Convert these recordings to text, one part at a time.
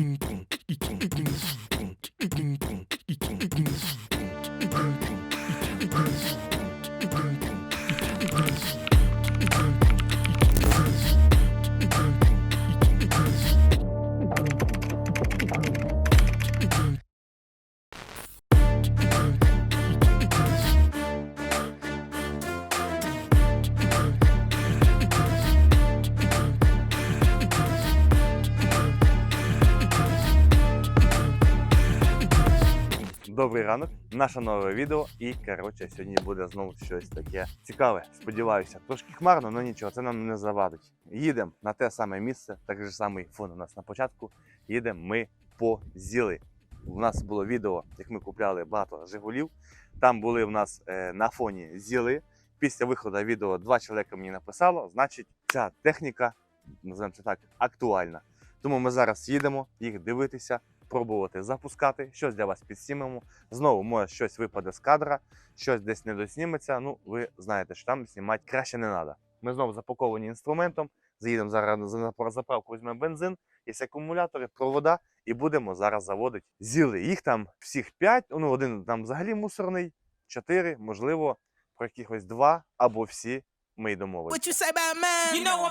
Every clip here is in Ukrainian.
Ding, Добрий ранок, наше нове відео. І коротше, сьогодні буде знову щось таке цікаве. Сподіваюся, трошки хмарно, але нічого, це нам не завадить. Їдемо на те саме місце, так же самий фон у нас на початку. Їдемо ми по зіли. У нас було відео, як ми купляли багато Жигулів. Там були в нас е, на фоні зіли. Після виходу відео два чоловіка мені написало, значить, ця техніка, називаємо це так, актуальна. Тому ми зараз їдемо їх дивитися, пробувати запускати, щось для вас підснімемо. Знову може щось випаде з кадра, щось десь не досніметься. Ну, ви знаєте, що там знімати краще не треба. Ми знову запаковані інструментом. Заїдемо зараз на заправку, візьмемо бензин, є акумулятори, провода, і будемо зараз заводити зіли. Їх там всіх п'ять, ну один там взагалі мусорний, чотири, можливо, про якихось два або всі ми й mine? You know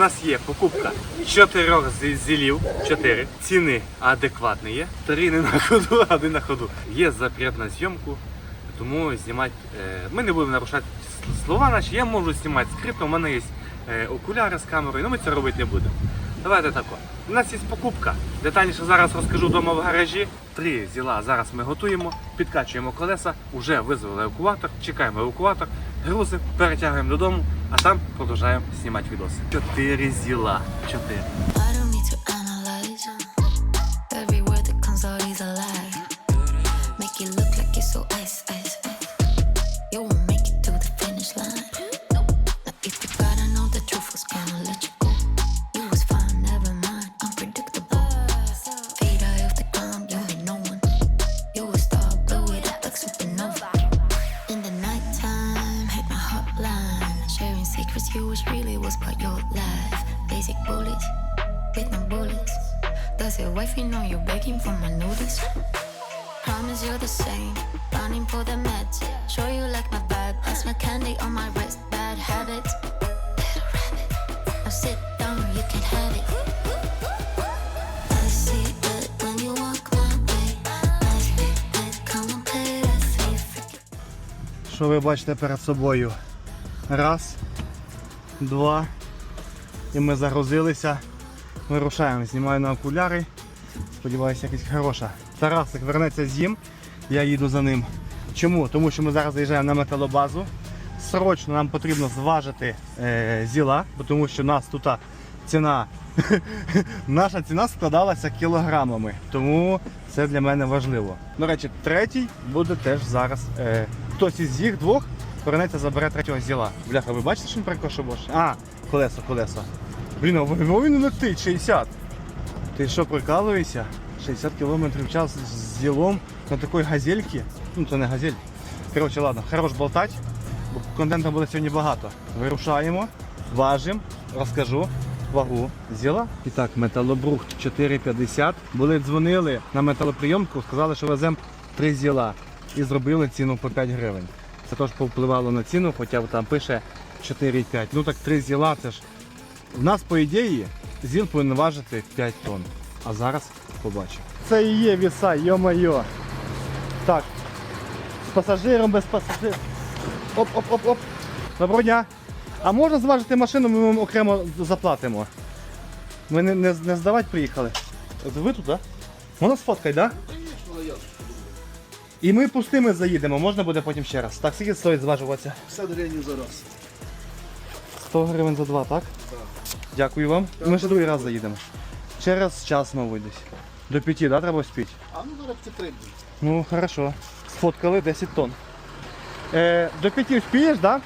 нас є покупка чотирьох зі- зілів, чотири. Ціни адекватні є. Три не на ходу, а один на ходу. Є запрет на зйомку, тому знімати. е, Ми не будемо нарушати слова наші. Я можу знімати скрипт, у мене є е, окуляри з камерою, але ми це робити не будемо. Давайте тако. У нас є покупка. Детальніше зараз розкажу вдома в гаражі. Три зіла зараз ми готуємо, підкачуємо колеса, вже визвали евакуатор, чекаємо евакуатор, грузи, перетягуємо додому, а там продовжаємо знімати відоси. Чотири зіла. Чотири. really was part your life. Basic bullets, with no bullets. Does your wifey know you're begging for my notice? Promise you're the same. Running for the meds. Show you like my vibe. That's my candy on my wrist. Bad habits. Little rabbit. Now sit down, you can have it. I see it when you walk my way. Nice big head, come and play that favorite. Що ви бачите перед собою? Раз, два. І ми загрузилися. Вирушаємо. Знімаю на окуляри. Сподіваюся, якась хороша. Тарасик вернеться з їм. Я їду за ним. Чому? Тому що ми зараз заїжджаємо на металобазу. Срочно нам потрібно зважити е, зіла, тому що нас тут ціна. Наша ціна складалася кілограмами. Тому це для мене важливо. До речі, третій буде теж зараз. Е, хтось із їх двох повернеться, забере третього зіла. Бляха, ви бачите, що він перекошив бош? А, колесо, колесо. Блін, а він летить 60. Ти що, прикалуєшся? 60 км в час з зілом на такій газельці. Ну, це не газель. Коротше, ладно, хорош болтать, бо контенту буде сьогодні багато. Вирушаємо, важимо, розкажу вагу зіла. І так, металобрухт 4,50. Були дзвонили на металоприйомку, сказали, що веземо 3 зіла. І зробили ціну по 5 гривень. Це теж повпливало на ціну, хоча там пише 4,5. Ну так 3 зіла це ж. У нас, по ідеї, зіл повинен важити 5 тонн. А зараз побачимо. Це і є віса, йо-моє. Так. З пасажиром без пасажирів. Оп-оп-оп-оп. Доброго дня. А можна зважити машину, ми вам окремо заплатимо. Ми не, не, не здавати приїхали. Ви тут, так? Да? Можна сфоткати, так? Да? І ми пустими заїдемо, можна буде потім ще раз. Так, скільки стоїть зважуватися? 50 гривень за раз. 100 гривень за два, так? Так. Дякую вам. Ми ще другий раз заїдемо. Через час, мабуть, десь. До п'яті, да, треба спіти? А ну зараз це три. Ну, хорошо. Сфоткали 10 тонн. Е, до п'яті вспієш, так? Да?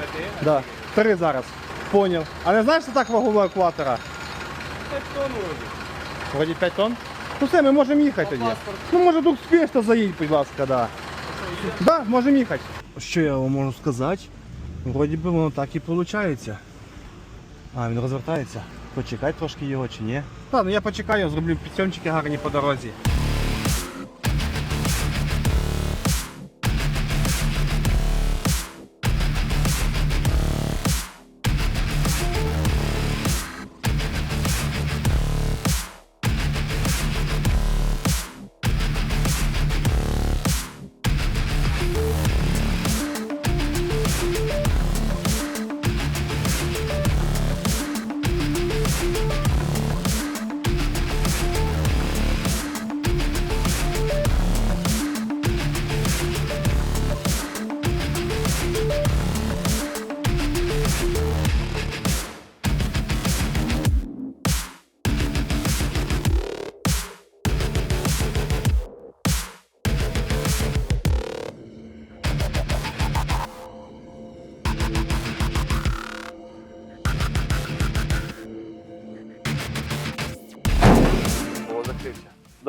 До п'яти? Да. Три зараз. Поняв. А не знаєш, що так вагу евакуатора? 5 тонн вроді. Вроді 5 тонн? Ну все, ми можемо їхати тоді. Ну може тут спішно заїдь, будь ласка, да. Да, можемо їхати. Що я вам можу сказати? Вроді би воно так і виходить. А, він розвертається. Почекай трошки його чи ні. Ладно, я почекаю, зроблю підсьомчики гарні по дорозі.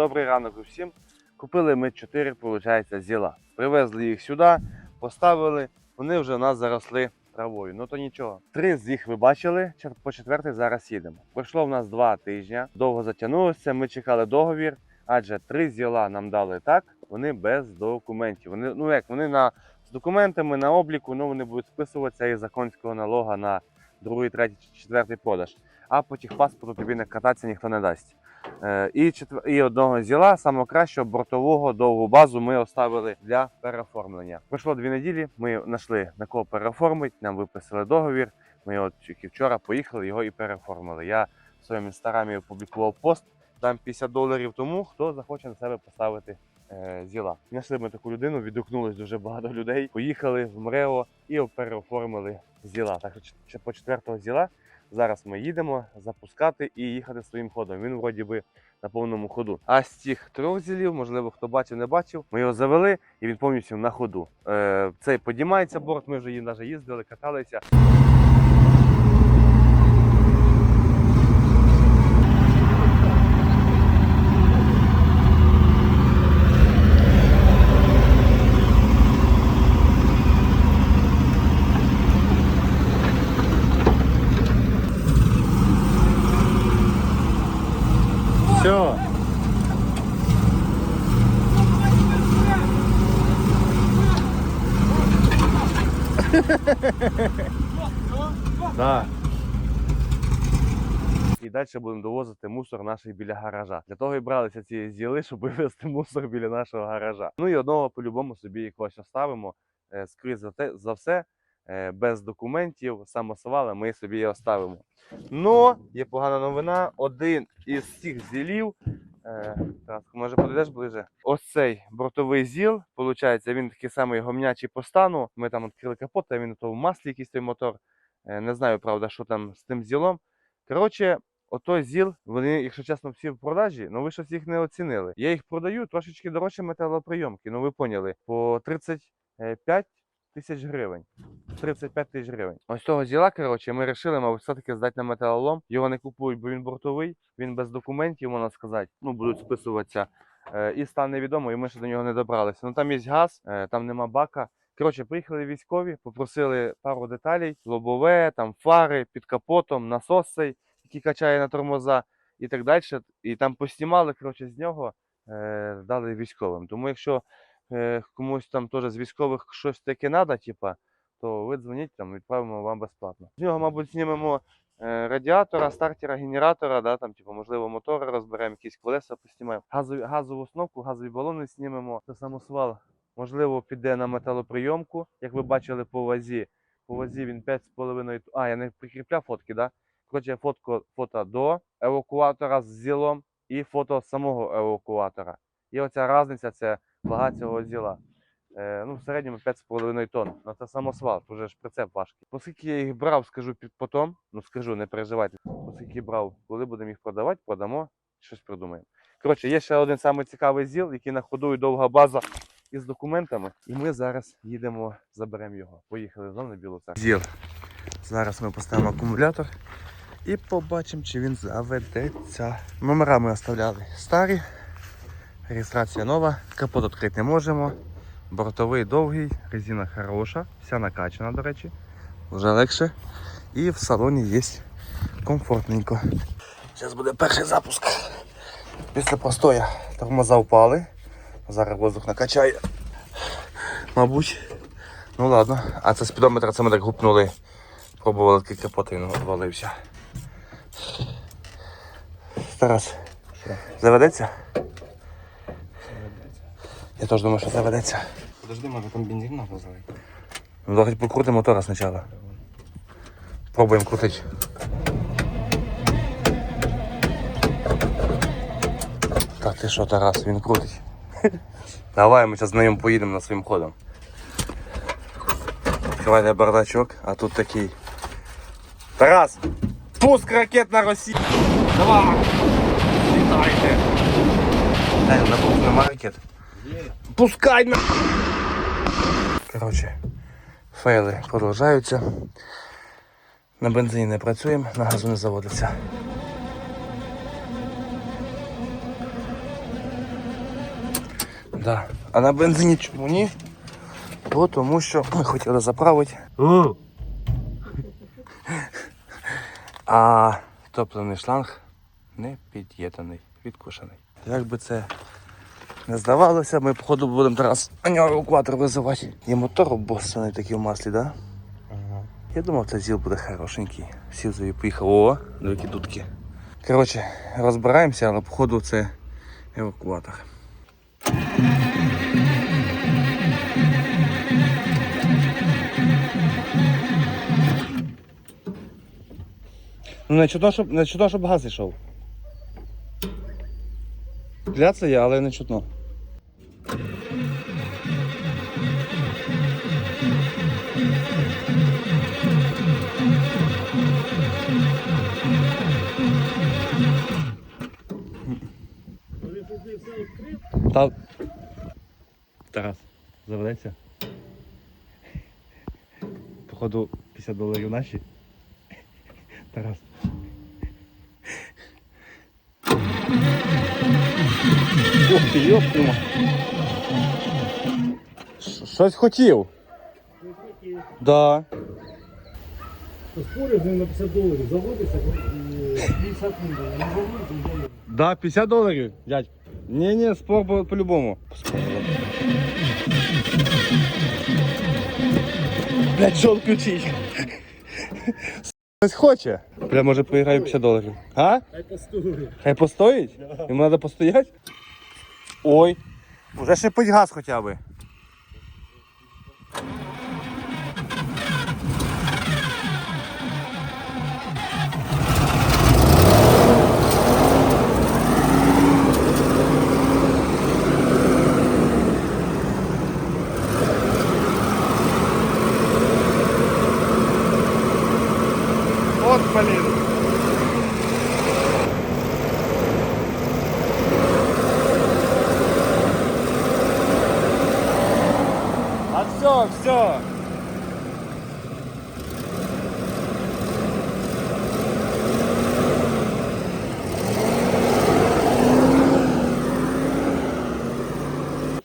Добрий ранок усім. Купили ми 4, виходить, зіла. Привезли їх сюди, поставили, вони вже у нас заросли травою. Ну то нічого. Три з їх ви бачили, по четвертий зараз їдемо. Пройшло в нас два тижні, довго затягнулося, ми чекали договір, адже три зіла нам дали так, вони без документів. Вони, ну як, вони на, з документами на обліку, ну вони будуть списуватися із законського налога на другий, третій, четвертий продаж. А по техпаспорту тобі не кататися ніхто не дасть. Е, І, четвер... і одного зіла, самого кращого бортового довгу базу ми оставили для переоформлення. Пройшло дві неділі. Ми знайшли на кого переоформити, нам виписали договір. Ми от тільки вчора поїхали його і переоформили. Я в своєму інстаграмі опублікував пост. Дам 50 доларів тому, хто захоче на себе поставити е, зіла. Знайшли ми таку людину, відгукнулось дуже багато людей. Поїхали в МРЕО і переоформили зіла. Так що по четвертого зіла Зараз ми їдемо запускати і їхати своїм ходом. Він вроді би на повному ходу. А з цих трьох зілів, можливо, хто бачив, не бачив, ми його завели і він повністю на ходу. Е, цей піднімається борт, ми вже їм навіть їздили, каталися. Да. І далі будемо довозити мусор наш біля гаража. Для того і бралися ці зіли, щоб вивезти мусор біля нашого гаража. Ну і одного по-любому собі якогось оставимо. Е, Скоріше за, все, е, без документів, самосвали, ми собі оставимо. Но є погана новина. Один із цих зілів. Е, так, може подійдеш ближе? Ось цей бортовий зіл, виходить, він такий самий гомнячий по стану. Ми там відкрили капот, а він то в маслі якийсь той мотор. Е, Не знаю, правда, що там з тим зілом. Коротше, отой зіл, вони, якщо чесно, всі в продажі, але ви щось їх не оцінили. Я їх продаю трошечки дорожче металоприйомки, ну ви поняли, по 35 тисяч гривень. 35 тисяч гривень. Ось цього зіла, коротше, ми вирішили, мабуть, все-таки здати на металолом. Його не купують, бо він бортовий, він без документів, можна сказати. Ну, будуть списуватися. Е, і стан невідомий, і ми ще до нього не добралися. Ну там є газ, е, там нема бака. Коротше, приїхали військові, попросили пару деталей: лобове, там фари під капотом, насос цей, який качає на тормоза і так далі. І там поснімали, коротше, з нього е, дали військовим. Тому якщо комусь там теж з військових щось таке треба, типа, то ви дзвоніть там, відправимо вам безплатно. З нього, мабуть, знімемо е, радіатора, стартера, генератора, да, там, типу, можливо, мотори розберемо, якісь колеса поснімаємо. Газові, газову основку, газові балони знімемо. Це самосвал, можливо, піде на металоприйомку, як ви бачили по вазі. По вазі він 5,5 А, я не прикріпляв фотки, да? Коротше, фотко, фото до евакуатора з зілом і фото самого евакуатора. І оця різниця це вага цього зіла. Е, ну, в середньому 5,5 тонн. Ну це самосвал, вже ж прицеп важкий. Оскільки я їх брав, скажу під потом, ну скажу, не переживайте. Оскільки брав, коли будемо їх продавати, продамо, щось придумаємо. Коротше, є ще один самий цікавий зіл, який на ходу і довга база із документами. І ми зараз їдемо, заберемо його. Поїхали знову на білу церкву. Зіл. Зараз ми поставимо акумулятор і побачимо, чи він заведеться. Номера ми оставляли старі, Реєстрація нова, капот відкрити не можемо. Бортовий довгий, резина хороша, вся накачана, до речі. Вже легше. І в салоні є комфортненько. Зараз буде перший запуск. Після простоя тормоза впали. Зараз воздух накачає. Мабуть. Ну ладно. А це спідометр, це ми так гупнули. Пробували такий капот, він обвалився. Тарас. Заведеться? Я теж думаю, що заведеться. Подожди, може там бензин надо залити. Ну давай покрутимо мотора спочатку. Пробуємо крутити. Та ти що, Тарас, він крутить. Давай ми зараз з ним поїдемо на своїм ходом. Відкривайте бардачок, а тут такий. Тарас! Пуск ракет на Росію! Давай! Літайте! Дай, на пуск нема ракет. Пускай на... Коротше, фейли продовжуються. На бензині не працюємо, на газу не заводиться. Да. А на бензині чому ні? Бо тому що ми хотіли заправити. А топливний шланг не під'єднаний, відкушений. Як би це не здавалося, ми походу будемо зараз на нього евакуатор визивати. І мотор обоссаний такий в маслі, да? Ага. Я думав, цей зіл буде хорошенький. Сів за поїхав. О, великі дудки. Коротше, розбираємося, але походу це евакуатор. Ну, не чутно, щоб, не чутно, щоб газ йшов. Кляться є, але не чутно. Та... Тарас, заведеться. Походу 50 доларів наші. Тарас. Ух ти, йоп ти ма. Щ- Щось хотів. Да. Спорю з ним на 50 доларів. Заводиться 50 доларів. Не заводиться, Да, 50 доларів, дядь. Ні, ні, спор по- по-любому. Блять, що включить? Хтось хоче. Бля, може поіграю 50 доларів. А? Хай постоїть. Хай постоїть? Йому треба постояти? Ой. Уже шипить газ хоча б. От, блін. А все, все.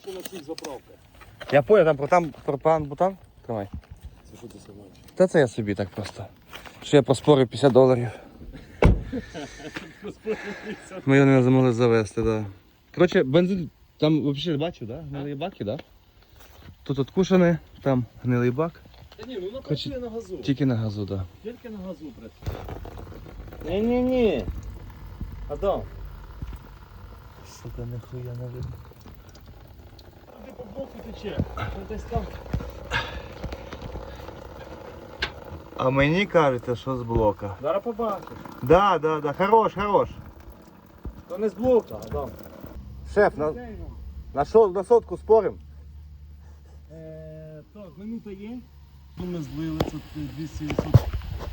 Що на цих заправках? Я понял, там, про- там пропан бутан? Тримай. Це що ти сьогодні? Та це я собі так просто. Що я проспорив 50 доларів. Ми його не змогли завести, так. Да. Коротше, бензин там взагалі бачив, да? Гнилий баки, да? Тут откушене, там гнилий бак. Та ні, ну вона Хоч- працює на газу. Тільки на газу, так. Да. Тільки на газу працює. Ні-ні-ні. Адам. Сука, нихуя не видно. Боку тече. Десь там. А мені кажете, що з блока. Зараз побачиш. Да, да, да, хорош, хорош. То не з блока, Адам. Шеф, на, на, шо, на сотку спорим? Е, так, минута є. Ну, Ми злили це 200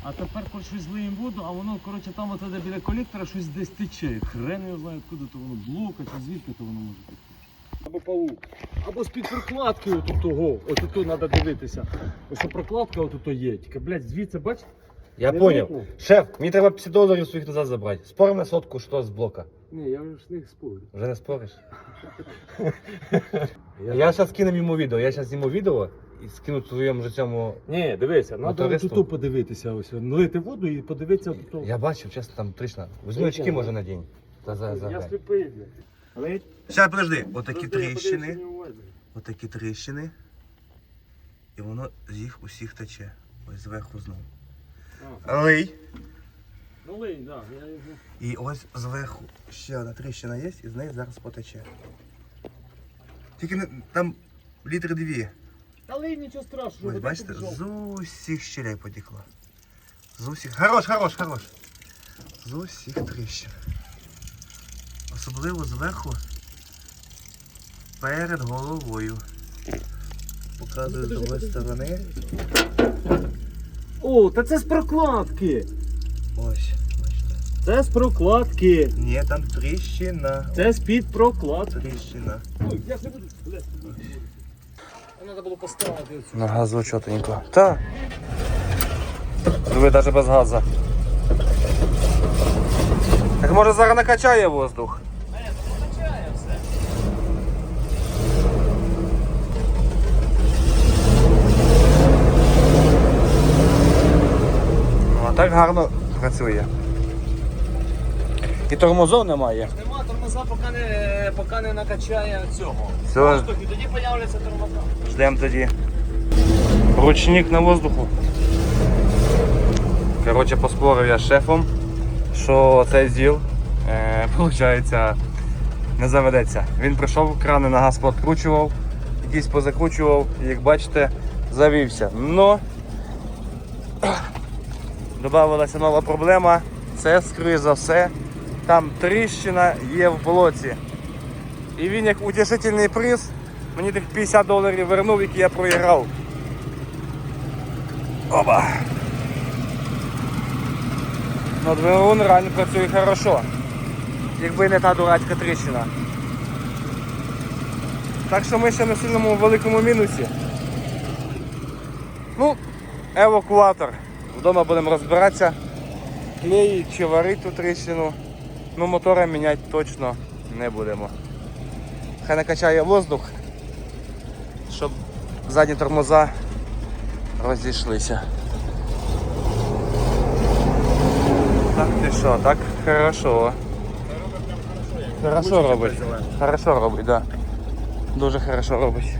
А тепер хоч щось злиємо воду, а воно, коротше, там оце де біля колектора щось десь тече. Хрен його знає, откуди то воно блока, чи звідки то воно може текти. Або паук. Або з-під прокладки отут того. Ось тут треба дивитися. Ось прокладка отут є. Тільки, блядь, звідси, бач, Я Не? Шеф, мені треба 50 доларів своїх назад забрати. Спорим на сотку, що з блока. Ні, я вже ж не спорю. Вже не спориш? я зараз кину йому відео. Я зараз зніму відео і скину твоєму же цьому. Ні, дивися, треба Мотористу? тут подивитися ось. Налити воду і подивитися тут. Я бачив, чесно, там трішна. Візьми очки, може, на день. Та за, за. Я сліпий, блядь. Зараз, подожди, отакі Подожди, тріщини, отакі тріщини, і воно з їх усіх тече. Ось зверху знову. А, Лий. Ну линь, так. І ось зверху ще одна тріщина є, і з неї зараз потече. Тільки не, там літри дві. Та линь, нічого страшного. Ось бачите, з усіх щелей потекло. З усіх. Хорош, хорош, хорош. З усіх тріщин. Особливо зверху перед головою. Показую з другої сторони. О, та це з прокладки. Ось, бачите. Це з прокладки. Ні, там тріщина. Це з-під прокладки. Тріщина. Ой, я не буду. Треба було поставити. На газу чотенько. Так. Ви навіть без газу. Так може зараз накачає воздух? Ну, а так гарно працює. І тормозов немає. Нема тормоза, поки не, поки не накачає цього. Все, Воздух, і тоді появляться тормоза. ждемо тоді. Ручник на воздуху. Коротше, поспорив я з шефом, що цей зіл, е, не заведеться. Він прийшов, крани на газ подкручував, якісь позакручував, як бачите, завівся. Но додавалася нова проблема. Це, скоріш за все, там тріщина є в болоті. І він як утішительний приз мені тих 50 доларів вернув, які я проіграв. Оба! Ну, двигун реально працює хорошо. Якби не та дурацька тріщина. Так що ми ще на сильному великому мінусі. Ну, евакуатор. Вдома будемо розбиратися, клеїть чи варити ту тріщину. Ну, мотора міняти точно не будемо. Хай накачає воздух, щоб задні тормоза розійшлися. Так ти що, так хорошо. Хорошо робить. Хорошо робить, да. Дуже хорошо робить.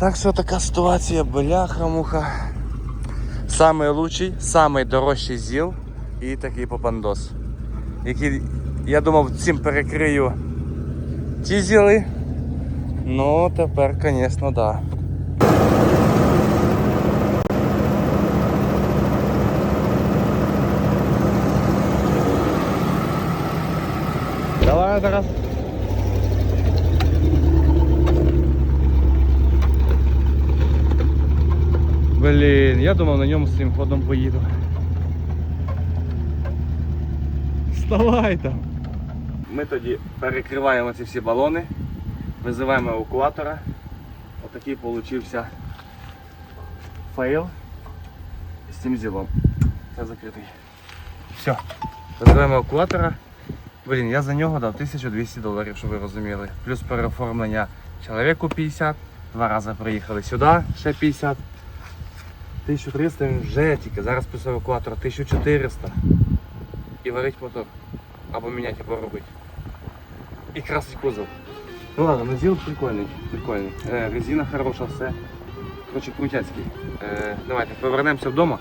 Так що така ситуація, бляха-муха. Самий лучший, самий дорожчий зіл і такий попандос. Який, я думав, цим перекрию ті зіли. Ну, тепер, звісно, так. Да. Зараз. Блін, я думав на ньому своїм ходом поїду. Вставай там. Ми тоді перекриваємо ці всі балони, визиваємо евакуатора. Отакий получився фейл з цим зілом. Це закритий. Все. Визиваємо евакуатора. Блін, я за нього дав 1200 доларів, щоб ви розуміли. Плюс переоформлення чоловіку 50. Два рази приїхали сюди, ще 50. 1300 він вже тільки. Зараз плюс евакуатор 1400. І варить мотор. Або міняти, або робити. І красить кузов. Ну ладно, ну зіл прикольний, прикольний. Е, резина хороша, все. Коротше, крутяцький. Е, давайте повернемося вдома,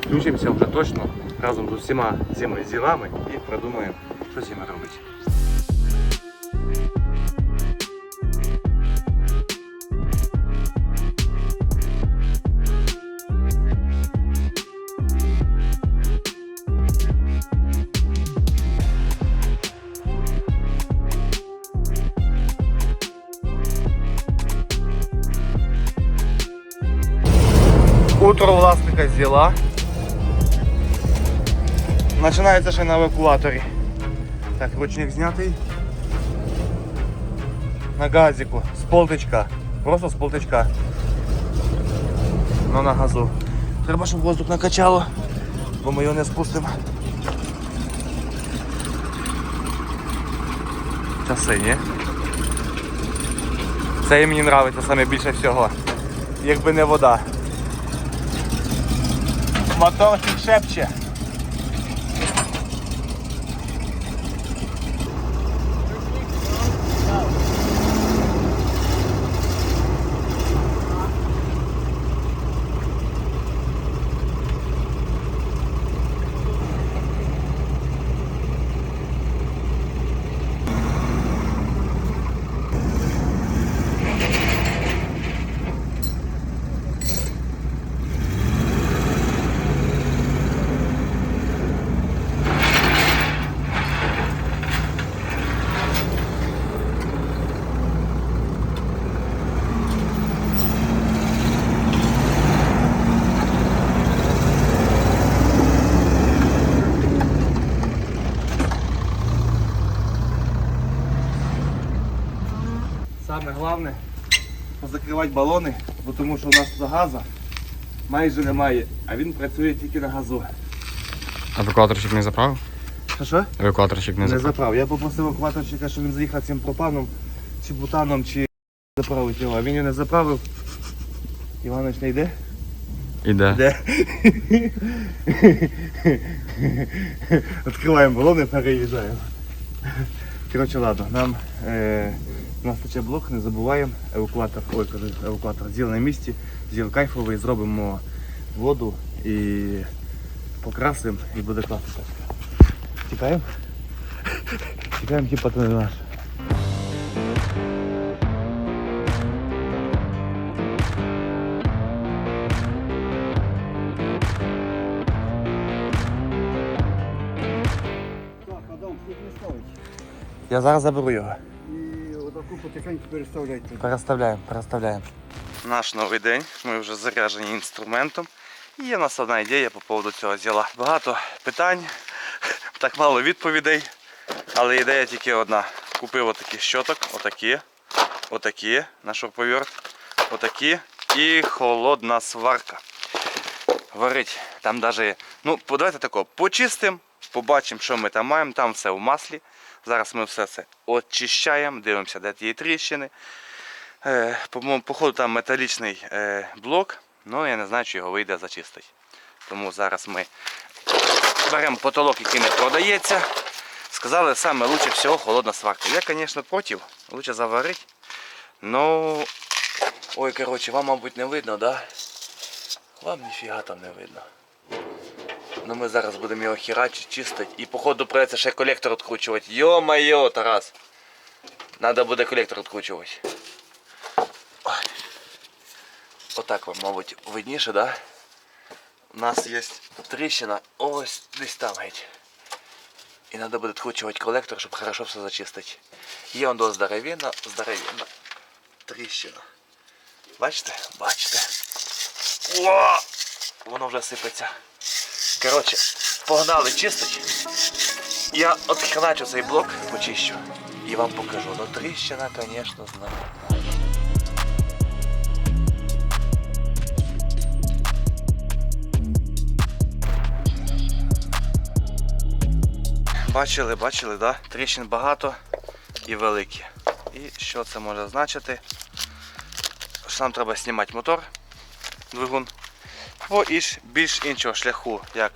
включимося вже точно разом з усіма цими зілами і придумаємо, що з ними робити. Утро власника зіла. Починається ще на евакуаторі. Так, ручник знятий. На газику. З полтичка. Просто з полтичка. Ну на газу. Треба, щоб воздух накачало, бо ми його не спустимо. Часи, ні? Це і мені подобається саме більше всього. Якби не вода. Моторчик шепче. Саме головне позакривати балони, бо тому що у нас тут газу майже немає, а він працює тільки на газу. Евакуаторщик не заправив? Що що? Евакуаторщик не Не заправив. заправ. Я попросив екваторщика, щоб він заїхав цим пропаном, чи бутаном, чи заправить його. А він його не заправив. Іванович не йде? Іде. Де? Відкриваємо балони, переїжджаємо. Коротше, ладно, нам е, у нас тече блок, не забуваємо. Евакуатор, ой, кажу, евакуатор зіл на місці, зіл кайфовий, зробимо воду і покрасимо і буде класно. Тікаємо? Тікаємо, типа то не наш. Я зараз заберу його. Потихеньку переставляйте. Переставляємо, переставляємо. Наш новий день. Ми вже заряджені інструментом. І є в нас одна ідея по поводу цього діла. Багато питань, так мало відповідей. Але ідея тільки одна. Купив отакі щоток, отакі, отакі на шурповерт, отакі і холодна сварка. Варить. Там даже, ну, давайте тако, почистимо, побачимо, що ми там маємо. Там все в маслі. Зараз ми все це очищаємо, дивимося, де ті тріщини. Е, походу там металічний е, блок, але я не знаю, чи його вийде зачистити. Тому зараз ми беремо потолок, який не продається. Сказали, саме лучше всього холодна сварка. Я, звісно, проти, лучше заварити. Ну, ой, коротше, вам, мабуть, не видно, да? Вам ніфіга там не видно. Ну ми зараз будемо його херачити, чистити. І походу придеться ще колектор відкручувати. Йо-майо, Тарас! Надо буде колектор відкручувати. Отак вам, мабуть, видніше, да? У нас є тріщина ось десь там геть. І треба буде відкручувати колектор, щоб хорошо все зачистити. Є он до здоровенна, здоровенна тріщина. Бачите? Бачите? О! Воно вже сипеться. Коротше, погнали чистить. Я отхреначу цей блок, почищу і вам покажу. Ну тріщина, звісно, знаю. Бачили, бачили, да? Тріщин багато і великі. І що це може значити? Що нам треба знімати мотор, двигун. Або іж більш іншого шляху, як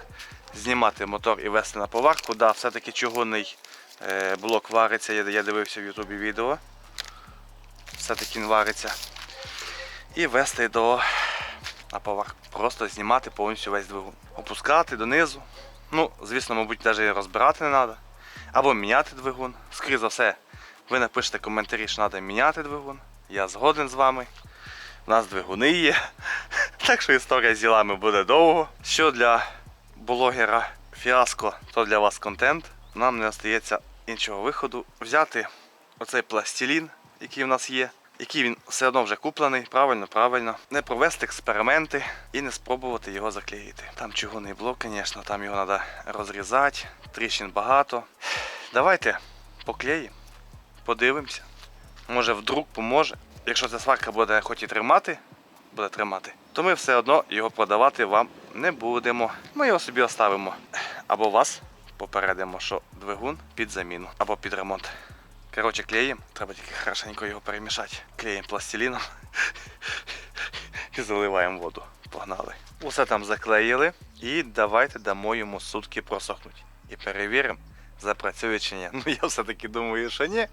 знімати мотор і вести на поварку. Да, все-таки чугунний е, блок вариться, я, дивився в Ютубі відео. Все-таки він вариться. І вести до на поварку. Просто знімати повністю весь двигун. Опускати донизу. Ну, звісно, мабуть, навіть розбирати не треба. Або міняти двигун. Скоріше за все, ви напишете коментарі, що треба міняти двигун. Я згоден з вами. У нас двигуни є. Так що історія з ділами буде довго. Що для блогера фіаско, то для вас контент. Нам не остається іншого виходу. Взяти оцей пластилін, який в нас є, який він все одно вже куплений, правильно, правильно. Не провести експерименти і не спробувати його заклеїти. Там чугунний блок, звісно, там його треба розрізати, тріщин багато. Давайте поклеїмо, подивимося. Може вдруг поможе. Якщо ця сварка буде хоч і тримати буде тримати. То ми все одно його продавати вам не будемо. Ми його собі оставимо. Або вас попередимо, що двигун під заміну або під ремонт. Коротше, клеїмо, треба тільки хорошенько його перемішати. Клеїмо пластиліном і заливаємо воду. Погнали. Усе там заклеїли. І давайте дамо йому сутки просохнути. І перевіримо, запрацює чи ні. Ну я все-таки думаю, що ні.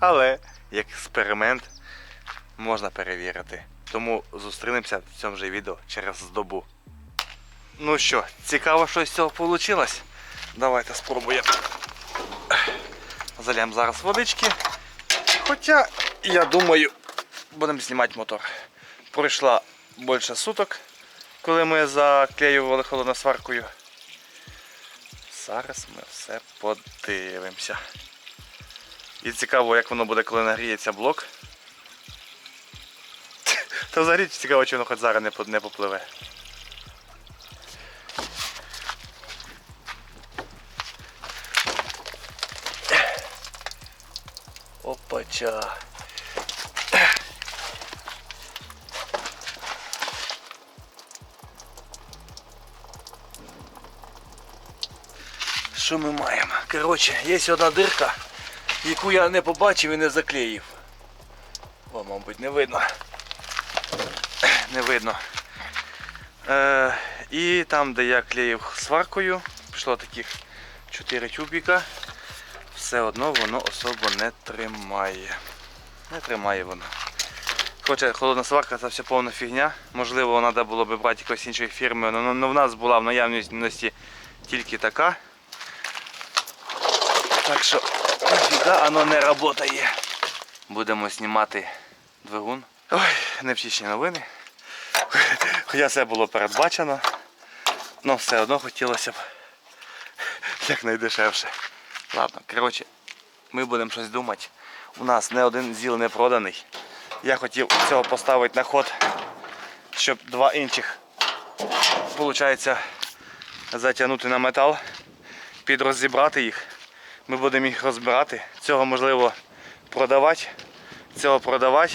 Але як експеримент можна перевірити. Тому зустрінемося в цьому же відео через добу. Ну що, цікаво, що з цього вийшло? Давайте спробуємо. Залємо зараз водички. Хоча, я думаю, будемо знімати мотор. Пройшла більше суток, коли ми заклеювали холодносваркою. Зараз ми все подивимося. І цікаво, як воно буде, коли нагріється блок. Та взагалі цікаво, чи воно хоч зараз не попливе. Опача. Що ми маємо? Коротше, є одна дирка, яку я не побачив і не заклеїв. О, мабуть, не видно. Не видно. Е, і там, де я клеїв сваркою, пішло таких 4 тюбіка. Все одно воно особо не тримає. Не тримає воно. Хоча холодна сварка це все повна фігня. Можливо, треба було б брати якоїсь іншої фірми, але в нас була в наявності тільки така. Так що ніфіга воно не працює. Будемо знімати двигун. Ой, невтішні новини. Хоча все було передбачено. але все одно хотілося б якнайдешевше. Ладно, коротше, ми будемо щось думати. У нас не один зіл не проданий. Я хотів цього поставити на ход, щоб два інших, виходить, затягнути на метал, підрозібрати їх. Ми будемо їх розбирати. Цього можливо продавати, цього продавати,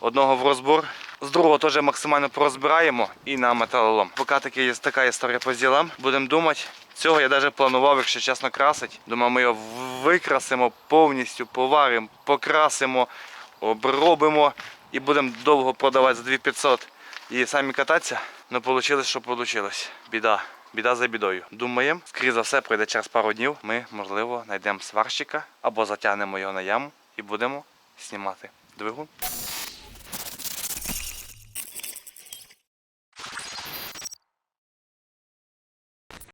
одного в розбор. З другого теж максимально порозбираємо і на металолом. Поки таки така історія по ділам, будемо думати. Цього я навіть планував, якщо чесно, красити. Думаю, ми його викрасимо повністю, поваримо, покрасимо, обробимо і будемо довго продавати за 2500 і самі кататися. Ну вийшло, що вийшло. Біда. Біда за бідою. Думаємо, скоріше за все, пройде через пару днів. Ми, можливо, знайдемо сварщика або затягнемо його на яму і будемо знімати двигун.